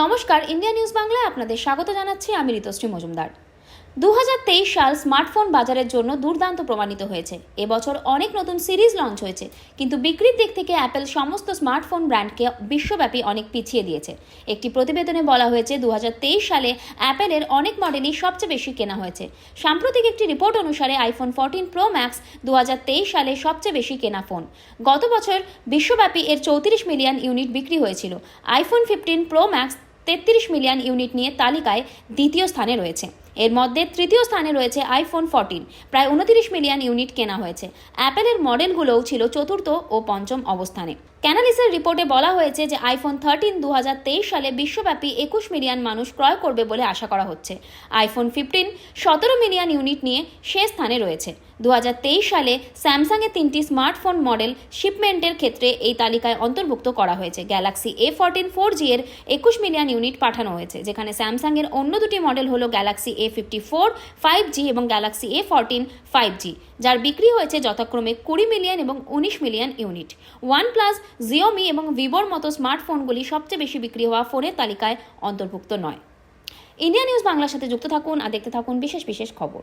নমস্কার, India news বাংলায় আপনাদের স্বাগত জানাচ্ছি আমি ঋতুশ্রী মজুমদার। দু হাজার তেইশ সাল স্মার্টফোন বাজারের জন্য দুর্দান্ত প্রমাণিত হয়েছে। এবছর অনেক নতুন সিরিজ লঞ্চ হয়েছে, কিন্তু বিক্রির দিক থেকে অ্যাপেল সমস্ত স্মার্টফোন ব্র্যান্ডকে বিশ্বব্যাপী অনেক পিছিয়ে দিয়েছে। একটি প্রতিবেদনে বলা হয়েছে দু হাজার তেইশ সালে অ্যাপেলের অনেক মডেলই সবচেয়ে বেশি কেনা হয়েছে। সাম্প্রতিক একটি রিপোর্ট অনুসারে, আইফোন ফোরটিন প্রো ম্যাক্স দু হাজার তেইশ সালে সবচেয়ে বেশি কেনা ফোন। গত বছর বিশ্বব্যাপী এর চৌত্রিশ মিলিয়ন ইউনিট বিক্রি হয়েছিল। আইফোন ফিফটিন প্রো ম্যাক্স তেত্রিশ মিলিয়ন ইউনিট নিয়ে তালিকায় দ্বিতীয় স্থানে রয়েছে। এর মধ্যে তৃতীয় স্থানে রয়েছে আইফোন ফোরটিন প্রায় উনতিরিশ মিলিয়ন ইউনিট কেনা হয়েছে। অ্যাপেলের মডেলগুলোও ছিল চতুর্থ ও পঞ্চম অবস্থানে। ক্যানালিসের রিপোর্টে বলা হয়েছে যে আইফোন থার্টিন দু হাজার তেইশ সালে বিশ্বব্যাপী একুশ মিলিয়ন মানুষ ক্রয় করবে বলে আশা করা হচ্ছে। আইফোন ফিফটিন সতেরো মিলিয়ন ইউনিট নিয়ে শেষ স্থানে রয়েছে। দু হাজার তেইশ সালে স্যামসাংয়ের তিনটি স্মার্টফোন মডেল শিপমেন্টের ক্ষেত্রে এই তালিকায় অন্তর্ভুক্ত করা হয়েছে। Galaxy A fourteen four G এর একুশ মিলিয়ন ইউনিট পাঠানো হয়েছে, যেখানে স্যামসাংয়ের অন্য দুটি মডেল হলো Galaxy A fifty four five G এবং Galaxy A fourteen five G যার বিক্রি হয়েছে যথাক্রমে কুড়ি মিলিয়ন এবং উনিশ million unit. OnePlus Xiaomi এবং ভিভোর মতো স্মার্টফোনগুলি সবচেয়ে বেশি বিক্রি হওয়া ফোনের তালিকায় অন্তর্ভুক্ত নয়। ইন্ডিয়া নিউজ বাংলার সাথে যুক্ত থাকুন আর দেখতে থাকুন বিশেষ বিশেষ খবর।